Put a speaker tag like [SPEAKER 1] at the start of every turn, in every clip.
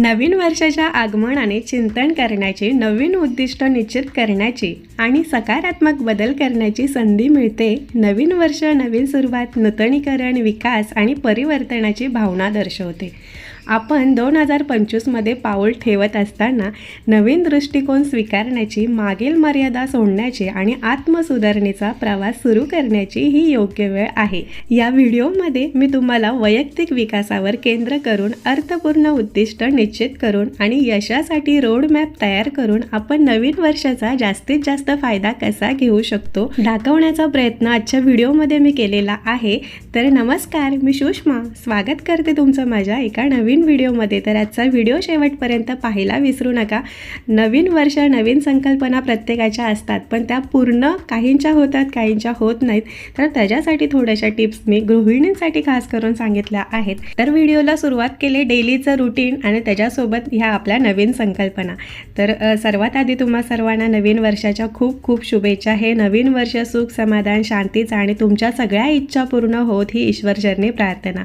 [SPEAKER 1] नवीन वर्षाच्या आगमनाने चिंतन करण्याची नवीन उद्दिष्ट निश्चित करण्याची आणि सकारात्मक बदल करण्याची संधी मिळते. नवीन वर्ष नवीन सुरुवात नूतनीकरण विकास आणि परिवर्तनाची भावना दर्शवते. आपण दोन हजार पंचवीसमध्ये पाऊल ठेवत असताना नवीन दृष्टिकोन स्वीकारण्याची मागील मर्यादा सोडण्याची आणि आत्मसुधारणेचा प्रवास सुरू करण्याची ही योग्य वेळ आहे. या व्हिडिओमध्ये मी तुम्हाला वैयक्तिक विकासावर केंद्र करून अर्थपूर्ण उद्दिष्ट निश्चित करून आणि यशासाठी रोडमॅप तयार करून आपण नवीन वर्षाचा जास्तीत जास्त फायदा कसा घेऊ शकतो दाखवण्याचा प्रयत्न आजच्या व्हिडिओमध्ये मी केलेला आहे. तर नमस्कार मी सुषमा. स्वागत करते तुमचं माझ्या एका नवीन व्हिडिओमध्ये तर आजचा व्हिडिओ शेवटपर्यंत पाहायला विसरू नका. नवीन वर्ष नवीन संकल्पना प्रत्येकाच्या असतात पण त्या पूर्ण काहींच्या होतात काहींच्या होत नाहीत. तर त्याच्यासाठी थोड्याशा टिप्स मी गृहिणींसाठी खास करून सांगितल्या आहेत. तर व्हिडिओला सुरुवात केली डेलीचं रुटीन आणि त्याच्यासोबत ह्या आपल्या नवीन संकल्पना. तर सर्वात आधी तुम्हा सर्वांना नवीन वर्षाच्या खूप खूप शुभेच्छा. हे नवीन वर्ष सुख समाधान शांतीचं आणि तुमच्या सगळ्या इच्छा पूर्ण होत ही ईश्वरचरणी प्रार्थना.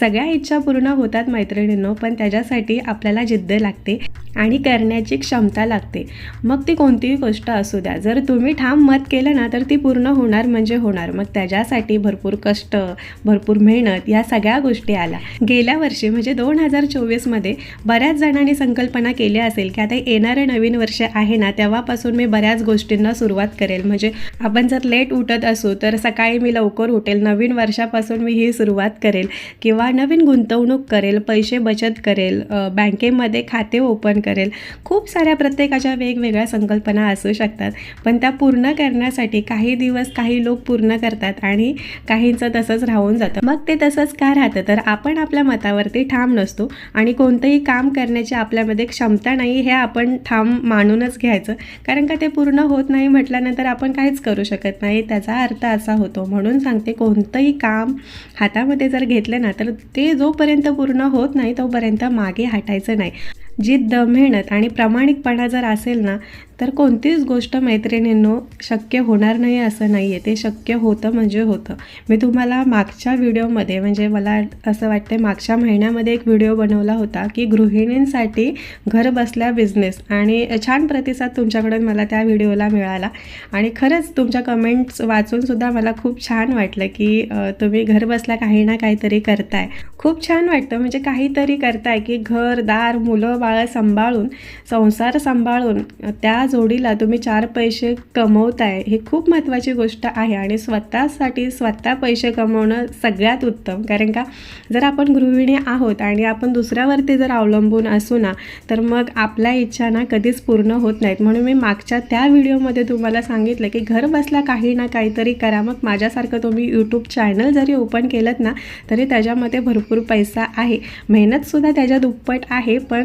[SPEAKER 1] सगळ्या इच्छा पूर्ण होतात मैत्रिणींनो पण त्याच्यासाठी आपल्याला जिद्द लागते आणि करण्याची क्षमता लागते. मग ती कोणतीही गोष्ट असू द्या. जर तुम्ही ठाम मत केलं ना तर ती पूर्ण होणार म्हणजे होणार. मग त्याच्यासाठी भरपूर कष्ट भरपूर मेहनत या सगळ्या गोष्टी आल्या. गेल्या वर्षी म्हणजे दोन हजार चोवीसमध्ये बऱ्याच जणांनी संकल्पना केली असेल की आता येणारं नवीन वर्ष आहे ना तेव्हापासून मी बऱ्याच गोष्टींना सुरुवात करेल. म्हणजे आपण जर लेट उठत असू तर सकाळी मी लवकर उठेल. नवीन वर्षापासून मी ही सुरुवात करेल. किंवा नवीन गुंतवणूक करेल पैसे बचत करेल बँकेमध्ये खाते ओपन करेल खूप साऱ्या प्रत्येकाच्या वेगवेगळ्या संकल्पना असू शकतात. पण त्या पूर्ण करण्यासाठी काही दिवस काही लोक पूर्ण करतात आणि काहींचं तसंच राहून जातं. मग ते तसंच का राहतं? तर आपण आपल्या मतावरती ठाम नसतो आणि कोणतंही काम करण्याची आपल्यामध्ये क्षमता नाही हे आपण ठाम मानूनच घ्यायचं. कारण का ते पूर्ण होत नाही म्हटल्यानंतर आपण काहीच करू शकत नाही. त्याचा अर्थ असा होतो. म्हणून सांगते कोणतंही काम हातामध्ये जर घेतलं ना तर ते जोपर्यंत पूर्ण होत नाही तोपर्यंत मागे हटायचं नाही. जिद्द मेहनत आणि प्रामाणिकपणा जर असेल ना तर कोणतीच गोष्ट मैत्रिणींनो शक्य होणार नाही असं नाही आहे ते शक्य होतं म्हणजे होतं. मी तुम्हाला मागच्या व्हिडिओमध्ये म्हणजे मला असं वाटतं मागच्या महिन्यामध्ये एक व्हिडिओ बनवला होता की गृहिणींसाठी घर बसल्या बिझनेस आणि छान प्रतिसाद तुमच्याकडून मला त्या व्हिडिओला मिळाला. आणि खरंच तुमच्या कमेंट्स वाचूनसुद्धा मला खूप छान वाटलं की तुम्ही घर बसल्या काही ना काहीतरी करताय. खूप छान वाटतं म्हणजे काहीतरी करताय की घर दार मुलं बाळ सांभाळून संसार सांभाळून त्या जोडीला तुम्ही चार पैसे कमवताय हे खूप महत्त्वाची गोष्ट आहे. आणि स्वतःसाठी स्वतः पैसे कमवणं सगळ्यात उत्तम. कारण का? जर आपण गृहिणी आहोत आणि आपण दुसऱ्यावरती जर अवलंबून असू ना तर मग आपल्या इच्छा ना कधीच पूर्ण होत नाहीत. म्हणून मी मागच्या त्या व्हिडिओमध्ये तुम्हाला सांगितलं की घर बसल्या काही ना काहीतरी करा. मग माझ्यासारखं तुम्ही यूट्यूब चॅनल जरी ओपन केलं ना तरी त्याच्यामध्ये भरपूर पैसा आहे. मेहनतसुद्धा त्याच्या दुप्पट आहे पण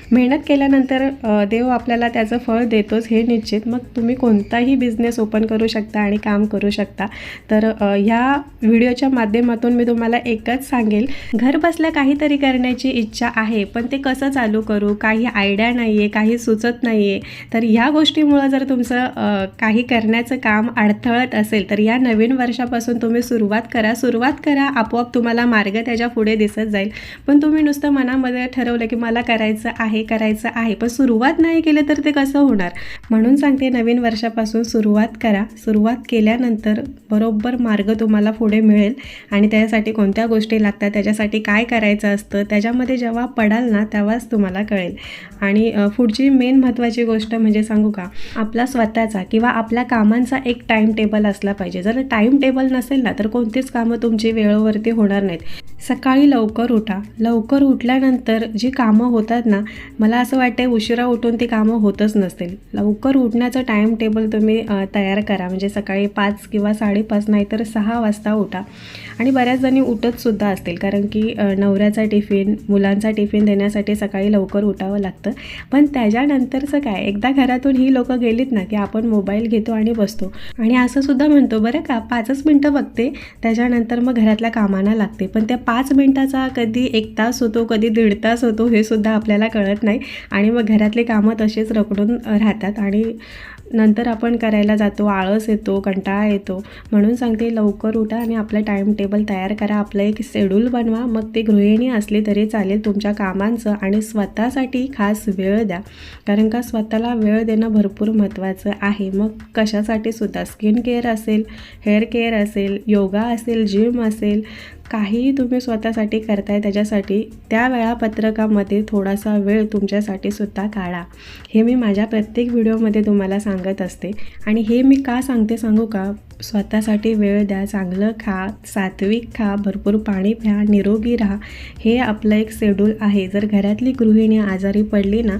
[SPEAKER 1] मेहनत केल्यानंतर देव आपल्याला त्याचं फळ देतोच हे निश्चित. मग तुम्ही कोणताही बिझनेस ओपन करू शकता आणि काम करू शकता. तर ह्या व्हिडिओच्या माध्यमातून मी तुम्हाला एकच सांगेल. घर बसल्या काहीतरी करण्याची इच्छा आहे पण ते कसं चालू करू? काही आयडिया नाही आहे काही सुचत नाही आहे तर ह्या गोष्टीमुळं जर तुमचं काही करण्याचं काम अडथळत असेल तर या नवीन वर्षापासून तुम्ही सुरुवात करा. सुरुवात करा आपोआप तुम्हाला मार्ग त्याच्या पुढे दिसत जाईल. पण तुम्ही नुसतं मनामध्ये ठरवलं की मला करायचं आहे करायचं आहे. पण सुरुवात नाही केलं तर ते कसं होणार? म्हणून सांगते नवीन वर्षापासून सुरुवात करा. सुरुवात केल्यानंतर बरोबर मार्ग तुम्हाला पुढे मिळेल. आणि त्याच्यासाठी कोणत्या गोष्टी लागतात त्याच्यासाठी काय करायचं असतं त्याच्यामध्ये जेव्हा पडाल ना तेव्हाच तुम्हाला कळेल. आणि पुढची मेन महत्त्वाची गोष्ट म्हणजे सांगू का? आपला स्वतःचा किंवा आपल्या कामांचा एक टाईम टेबल असला पाहिजे. जर टाईम टेबल नसेल ना तर कोणतीच कामं तुमची वेळेवरती होणार नाहीत. सकाळी लवकर उठा. लवकर उठल्यानंतर जी कामं होतात ना मला असं वाटतं उशिरा उठून ती कामं होतच नसतील. लवकर उठण्याचं टाईम टेबल तुम्ही तयार करा. म्हणजे सकाळी पाच किंवा साडेपाच नाही तर सहा वाजता उठा. आणि बऱ्याच जणी उठतसुद्धा असतील. कारण की नवऱ्याचा टिफिन मुलांचा टिफिन देण्यासाठी सकाळी लवकर उठावं लागतं. पण त्याच्यानंतरचं काय? एकदा घरातून ही लोकं गेलीत ना की आपण मोबाईल घेतो आणि बसतो. आणि असं सुद्धा म्हणतो बरं का पाचच मिनटं बघते. त्याच्यानंतर मग घरातल्या कामांना लागते. पण त्या पाच मिनटाचा कधी एक तास होतो कधी दीड तास होतो हे सुद्धा आपल्याला कळत नाही. आणि मग घरातले कामं तसेच रखडून राहतात. आणि नंतर आपण करायला जातो आळस येतो कंटाळा येतो. म्हणून सांगते लवकर उठा आणि आपलं टाईम टेबल तयार करा. आपलं एक शेड्यूल बनवा. मग ते गृहिणी असली तरी चालेल. तुमच्या कामांचं आणि स्वतःसाठी खास वेळ द्या. कारण का स्वतःला वेळ देणं भरपूर महत्त्वाचं आहे. मग कशासाठी सुद्धा? स्किन केअर असेल हेअर केअर असेल योगा असेल जिम असेल काहीही तुम्ही स्वतःसाठी करताय त्याच्यासाठी त्या वेळापत्रकामध्ये थोडासा वेळ तुमच्यासाठी सुद्धा काढा. हे मी माझ्या प्रत्येक व्हिडिओमध्ये तुम्हाला सांगत असते. आणि हे मी का सांगते सांगू का? स्वतःसाठी वेळ द्या चांगलं खा सात्विक खा भरपूर पाणी प्या निरोगी राहा. हे आपलं एक शेड्यूल आहे. जर घरातली गृहिणी आजारी पडली ना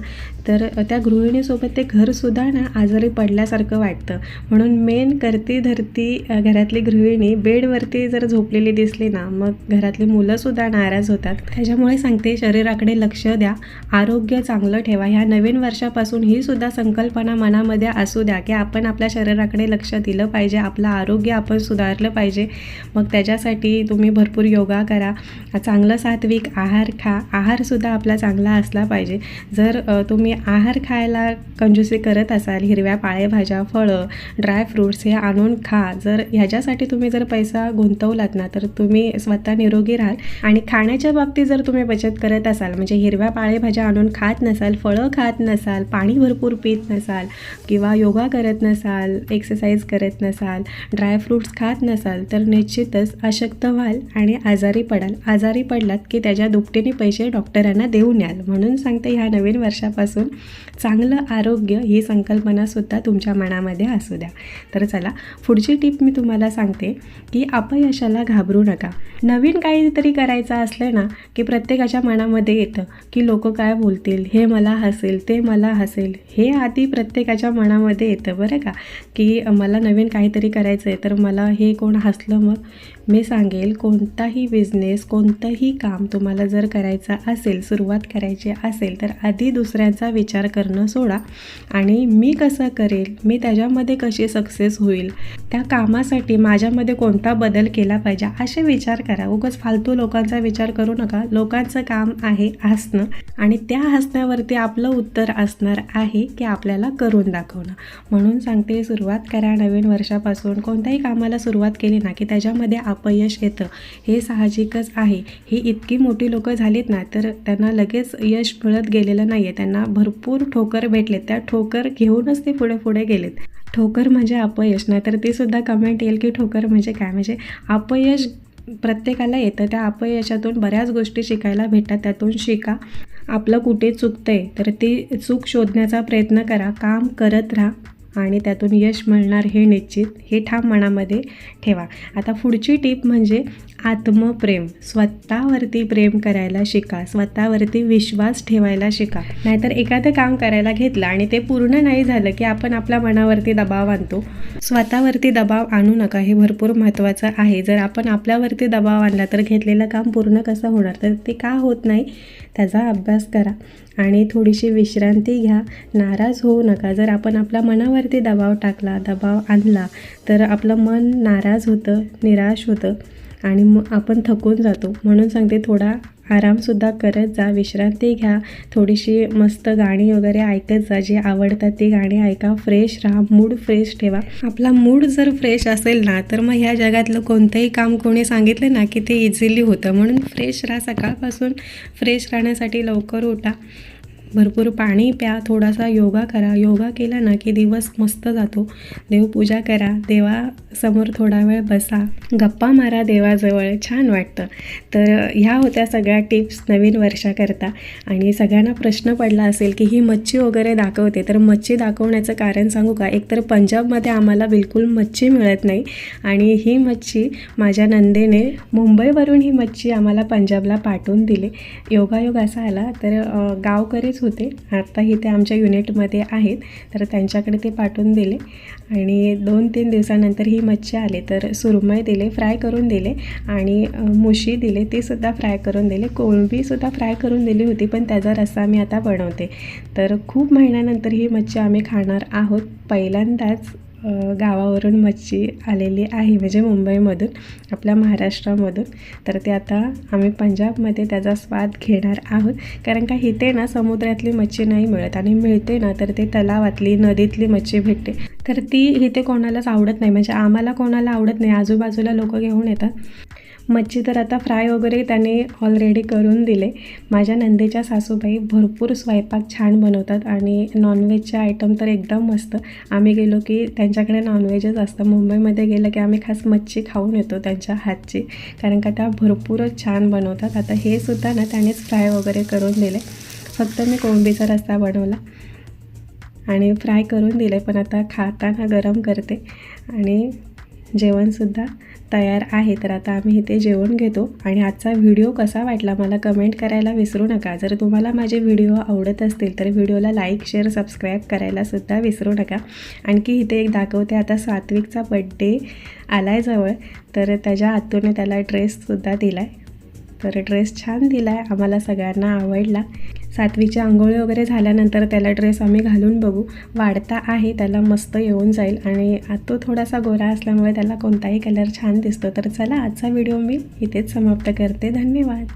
[SPEAKER 1] तर त्या गृहिणीसोबत ते घरसुद्धा ना आजारी पडल्यासारखं वाटतं. म्हणून मेन करती धरती घरातली गृहिणी बेडवरती जर झोपलेली दिसली ना मग घरातली मुलंसुद्धा नाराज होतात. त्याच्यामुळे सांगते शरीराकडे लक्ष द्या. आरोग्य चांगलं ठेवा. ह्या नवीन वर्षापासून ही सुद्धा संकल्पना मनामध्ये असू द्या की आपण आपल्या शरीराकडे लक्ष दिलं पाहिजे. आपलं आरोग्य आपण सुधारलं पाहिजे. मग त्याच्यासाठी तुम्ही भरपूर योगा करा. चांगलं सात्विक आहार खा. आहारसुद्धा आपला चांगला असला पाहिजे. जर तुम्ही आहार खायला कंजूसी करत असाल हिरव्या पाळेभाज्या फळं ड्रायफ्रूट्स हे आणून खा. जर ह्याच्यासाठी तुम्ही जर पैसा गुंतवलात ना तर तुम्ही स्वतः निरोगी राहाल. आणि खाण्याच्या बाबतीत जर तुम्ही बचत करत असाल म्हणजे हिरव्या पाळेभाज्या आणून खात नसाल फळं खात नसाल पाणी भरपूर पित नसाल किंवा योगा करत नसाल एक्सरसाइज करत नसाल ड्रायफ्रूट्स खात नसाल तर निश्चितच अशक्त व्हाल आणि आजारी पडाल. आजारी पडलात की त्याच्या दुपटीने पैसे डॉक्टरांना देऊन याल. म्हणून सांगते ह्या नवीन वर्षापासून चांगलं आरोग्य ही संकल्पनासुद्धा तुमच्या मनामध्ये असू द्या. तर चला पुढची टीप मी तुम्हाला सांगते की अपयशाला घाबरू नका. नवीन काहीतरी करायचं असलं ना की प्रत्येकाच्या मनामध्ये येतं की लोक काय बोलतील? हे मला हसेल ते मला हसेल. हे आधी प्रत्येकाच्या मनामध्ये येतं बरं का? की मला नवीन काहीतरी करायचं आहे तर मला हे कोण हसलं मग? मी सांगेल कोणताही बिझनेस कोणतंही काम तुम्हाला जर करायचं असेल सुरुवात करायची असेल तर आधी दुसऱ्यांचा विचार करणं सोडा. आणि मी कसं करेल मी त्याच्यामध्ये कशी सक्सेस होईल त्या कामासाठी माझ्यामध्ये कोणता बदल केला पाहिजे असे विचार करा. उगाच फालतू लोकांचा विचार करू नका. लोकांचं काम आहे हसणं आणि त्या हसण्यावरती आपलं उत्तर असणार आहे की आपल्याला करून दाखवणं. म्हणून सांगते सुरुवात करा नवीन वर्षापासून. कोणत्याही कामाला सुरुवात केली ना की त्याच्यामध्ये अपयश येतं. हे साहजिकच आहे. ही इतकी मोठी लोकं झालीत ना तर त्यांना लगेच यश मिळत गेलेलं नाही आहे त्यांना भरपूर ठोकर भेटले त्या ठोकर घेऊनच ते पुढे पुढे गेलेत. ठोकर म्हणजे अपयश नाही तर ते सुद्धा कमेंट येईल की ठोकर म्हणजे काय? म्हणजे अपयश प्रत्येकाला येतं. त्या अपयशातून बऱ्याच गोष्टी शिकायला भेटतात. त्यातून शिका. आपलं कुठे चुकतंय तर ती चूक शोधण्याचा प्रयत्न करा. काम करत राहा. आणि त्यातून यश मिळणार हे निश्चित हे ठाम मनामध्ये ठेवा. आता पुढची टीप म्हणजे आत्मप्रेम. स्वतःवरती प्रेम करायला शिका. स्वतःवरती विश्वास ठेवायला शिका. नाहीतर एखादं काम करायला घेतलं आणि ते पूर्ण नाही झालं की आपण आपल्या मनावरती दबाव आणतो. स्वतःवरती दबाव आणू नका. हे भरपूर महत्त्वाचं आहे. जर आपण आपल्यावरती दबाव आणला तर घेतलेलं काम पूर्ण कसं होणार? तर ते का होत नाही? त्याचा अभ्यास करा. आणि थोडीशी विश्रांती घ्या. नाराज होऊ नका. जर आपण आपल्या मनावरती दबाव टाकला दबाव आणला तर आपलं मन नाराज होतं निराश होतं आणि मग आपण थकून जातो. म्हणून सांगते थोडा आरामसुद्धा करत जा विश्रांती घ्या. थोडीशी मस्त गाणी वगैरे ऐकत जा जी आवडतात ती गाणी ऐका. फ्रेश राहा मूड फ्रेश ठेवा. आपला मूड जर फ्रेश असेल ना तर मग ह्या जगातलं कोणतंही काम कोणी सांगितलं ना की ते इझिली होतं. म्हणून फ्रेश राहा सकाळपासून. फ्रेश राहण्यासाठी लवकर उठा. भरपूर पाणी प्या थोडासा योगा करा. योगा केला ना की दिवस मस्त जातो. देवपूजा करा. देवासमोर थोडा वेळ बसा. गप्पा मारा देवाजवळ. छान वाटतं. तर ह्या होत्या सगळ्या टिप्स नवीन वर्षाकरता. आणि सगळ्यांना प्रश्न पडला असेल की ही मच्छी वगैरे दाखवते तर मच्छी दाखवण्याचं कारण सांगू का? एकतर पंजाबमध्ये आम्हाला बिलकुल मच्छी मिळत नाही. आणि ही मच्छी माझ्या नंदेने मुंबईवरून ही मच्छी आम्हाला पंजाबला पाठवून दिली. योगायोग असा आला. तर गावकरीच होते. आत्ताही ते आमच्या युनिटमध्ये आहेत. तर त्यांच्याकडे ते पाठवून दिले. आणि दोन तीन दिवसानंतर ही मच्छी आले. तर सुरमई दिले फ्राय करून दिले. आणि मुशी दिले ते सुद्धा फ्राय करून दिले. कोळंबीसुद्धा फ्राय करून दिली होती पण त्याचा रस्सा मी आता बनवते. तर खूप महिन्यानंतर ही मच्छी आम्ही खाणार आहोत. पहिल्यांदाच गावावरून मच्छी आलेली आहे म्हणजे मुंबईमधून आपल्या महाराष्ट्रामधून. तर ते आता आम्ही पंजाबमध्ये त्याचा स्वाद घेणार आहोत. कारण का इथे ना समुद्रातली मच्छी नाही मिळत आणि मिळते ना तर ते तलावातली नदीतली मच्छी भेटते. तर ती इथे कोणालाच आवडत नाही म्हणजे आम्हाला कोणाला आवडत नाही आजूबाजूला लोक घेऊन येतात. मच्छी तर आता फ्राय वगैरे त्याने ऑलरेडी करून दिले. माझ्या नंदेच्या सासूबाई भरपूर स्वयंपाक छान बनवतात आणि नॉनव्हेजचे आयटम तर एकदम मस्त. आम्ही गेलो की त्यांच्याकडे नॉनव्हेजच असतं. मुंबईमध्ये गेलं की आम्ही खास मच्छी खाऊन येतो त्यांच्या हातची. कारण का त्या भरपूरच छान बनवतात. आता हे सुद्धा ना त्यानेच फ्राय वगैरे करून दिले. फक्त मी कोंबीचा रस्सा बनवला. आणि फ्राय करून दिले. पण आता खाताना गरम करते. आणि जेवणसुद्धा तयार आहे तर आता आम्ही इथे जेवण घेतो. आणि आजचा व्हिडिओ कसा वाटला मला कमेंट करायला विसरू नका. जर तुम्हाला माझे व्हिडिओ आवडत असतील तर व्हिडिओला लाईक शेअर सबस्क्राईब करायला सुद्धा विसरू नका. आणखी इथे एक दाखवते आता सात्विकचा बड्डे आलाय जवळ तर त्याच्या आतूने त्याला ड्रेससुद्धा दिला आहे तर ड्रेस छान दिला आहे आम्हाला सगळ्यांना आवडला. सातवीच्या आंघोळी वगैरे झाल्यानंतर त्याला ड्रेस आम्ही घालून बघू. वाढता आहे त्याला मस्त येऊन जाईल. आणि तो थोडासा गोरा असल्यामुळे त्याला कोणताही कलर छान दिसतो. तर चला आजचा व्हिडिओ मी इथेच समाप्त करते. धन्यवाद.